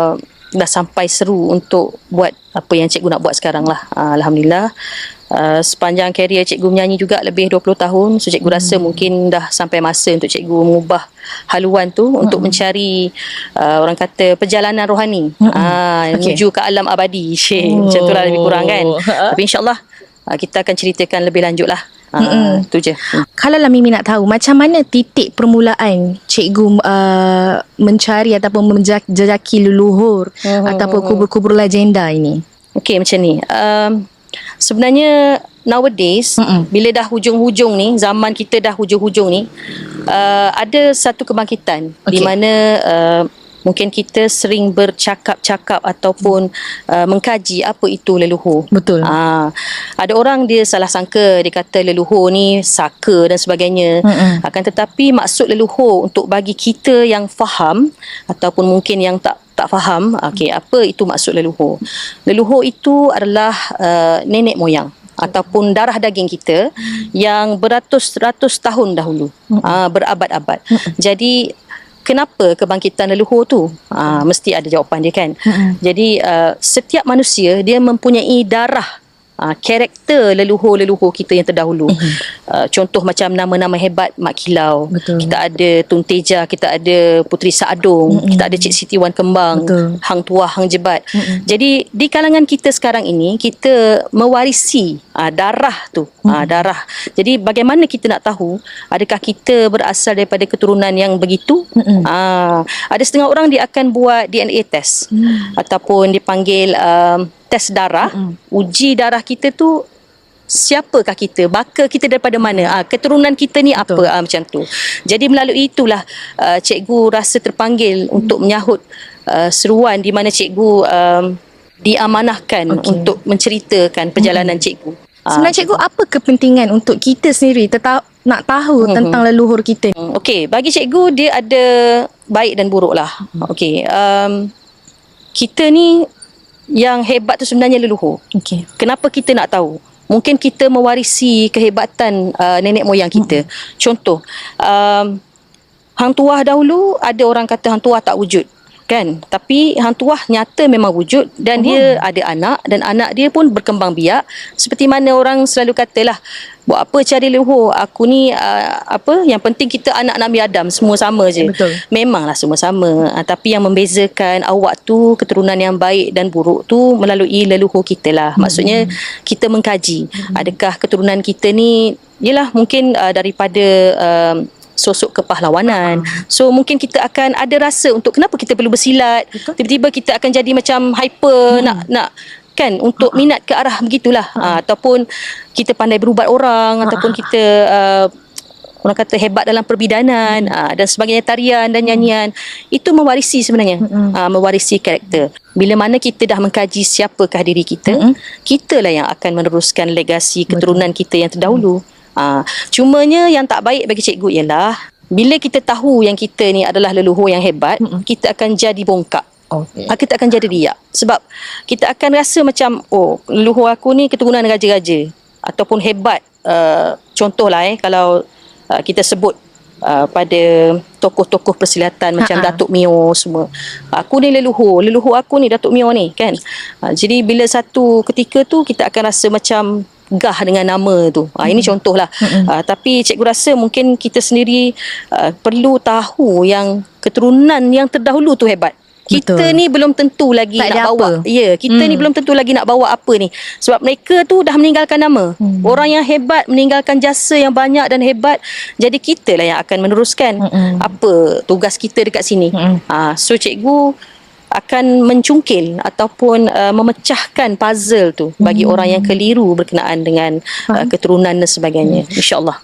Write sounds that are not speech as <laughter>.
uh, dah sampai seru untuk buat apa yang cikgu nak buat sekarang lah. Uh, Alhamdulillah. Uh, sepanjang karier cikgu menyanyi juga lebih 20 tahun. So cikgu hmm. rasa mungkin dah sampai masa untuk cikgu mengubah haluan tu hmm. untuk mencari uh, orang kata perjalanan rohani. Hmm. Uh, okay. Menuju ke alam abadi. Syekh. <laughs> Oh. Macam tu lah lebih kurang kan. Tapi insyaAllah uh, kita akan ceritakan lebih lanjut lah. Uh, tu je. Kalau lah Mimi nak tahu macam mana titik permulaan cikgu uh, mencari ataupun menjejaki leluhur uh-huh. ataupun kubur-kubur legenda ini. Okey macam ni. Um, sebenarnya nowadays uh-uh. bila dah hujung-hujung ni zaman kita dah hujung-hujung ni uh, ada satu kebangkitan okay. di mana uh, mungkin kita sering bercakap-cakap ataupun uh, mengkaji apa itu leluhur. Betul. Uh, ada orang dia salah sangka dia kata leluhur ni saka dan sebagainya. Mm-mm. Akan tetapi maksud leluhur untuk bagi kita yang faham ataupun mungkin yang tak tak faham, okey apa itu maksud leluhur? Leluhur itu adalah uh, nenek moyang ataupun darah daging kita yang beratus-ratus tahun dahulu, uh, berabad-abad. Jadi kenapa kebangkitan leluhur tu uh, mesti ada jawapan dia kan mm-hmm. jadi uh, setiap manusia dia mempunyai darah uh, karakter leluhur-leluhur kita yang terdahulu. Uh-huh. Uh, contoh macam nama-nama hebat Mak Kilau. Betul. Kita ada Tun Teja, kita ada Puteri Saadong, uh-huh. kita ada Cik Siti Wan Kembang, Betul. Hang Tuah, Hang Jebat. Uh-huh. Jadi di kalangan kita sekarang ini kita mewarisi uh, darah tu, uh-huh. uh, darah. Jadi bagaimana kita nak tahu adakah kita berasal daripada keturunan yang begitu? Uh, ada setengah orang dia akan buat DNA test uh-huh. ataupun dipanggil uh, test darah, mm. uji darah kita tu siapakah kita, baka kita daripada mana, ah, keturunan kita ni apa ah, macam tu. Jadi melalui itulah uh, cikgu rasa terpanggil mm. untuk menyahut uh, seruan di mana cikgu um, diamanahkan okay. untuk menceritakan perjalanan mm. cikgu. Sebenarnya cikgu apa kepentingan untuk kita sendiri tetap nak tahu mm-hmm. tentang leluhur kita? Mm, okey, bagi cikgu dia ada baik dan buruk lah. Mm. Okey, um, kita ni yang hebat tu sebenarnya leluhur. Okay. Kenapa kita nak tahu? Mungkin kita mewarisi kehebatan uh, nenek moyang kita. Hmm. Contoh, um, hang tuah dahulu ada orang kata hang tuah tak wujud kan? Tapi hang tuah nyata memang wujud dan oh. dia ada anak dan anak dia pun berkembang biak. Seperti mana orang selalu katalah buat apa cari leluhur? Aku ni uh, apa yang penting kita anak Nabi Adam semua sama je. Betul. Memanglah semua sama. Uh, tapi yang membezakan awak tu keturunan yang baik dan buruk tu melalui leluhur kita lah. Hmm. maksudnya kita mengkaji. Hmm. adakah keturunan kita ni yalah mungkin uh, daripada uh, sosok kepahlawanan. So mungkin kita akan ada rasa untuk kenapa kita perlu bersilat. Betul. Tiba-tiba kita akan jadi macam hyper hmm. nak nak kan untuk uh-huh. minat ke arah begitulah. Uh-huh. Uh, ataupun kita pandai berubat orang uh-huh. ataupun kita uh, orang kata hebat dalam perbidanan uh, dan sebagainya tarian dan nyanyian itu mewarisi sebenarnya uh, uh mewarisi karakter bila mana kita dah mengkaji siapakah diri kita uh-huh. kita lah yang akan meneruskan legasi keturunan Betul. kita yang terdahulu uh cumanya yang tak baik bagi cikgu ialah bila kita tahu yang kita ni adalah leluhur yang hebat, mm-hmm. kita akan jadi bongkak. Okay. Ha, kita akan jadi riak. Sebab kita akan rasa macam, oh leluhur aku ni keturunan raja-raja. Ataupun hebat. Uh, contohlah eh, kalau uh, kita sebut uh, pada tokoh-tokoh persilatan macam Ha-ha. Datuk Mio semua. Aku ni leluhur. Leluhur aku ni Datuk Mio ni kan. Uh, jadi bila satu ketika tu kita akan rasa macam gah dengan nama tu. Ha, ini contohlah. Mm-hmm. Ha, tapi cikgu rasa mungkin kita sendiri uh, perlu tahu yang keturunan yang terdahulu tu hebat. Kita Betul. ni belum tentu lagi tak nak bawa. Ya, yeah, kita hmm. ni belum tentu lagi nak bawa apa ni. Sebab mereka tu dah meninggalkan nama. Hmm. Orang yang hebat meninggalkan jasa yang banyak dan hebat. Jadi kita lah yang akan meneruskan hmm. apa tugas kita dekat sini. Hmm. Ha, so cikgu akan mencungkil ataupun uh, memecahkan puzzle tu bagi hmm. orang yang keliru berkenaan dengan uh, keturunan dan sebagainya hmm. insyaallah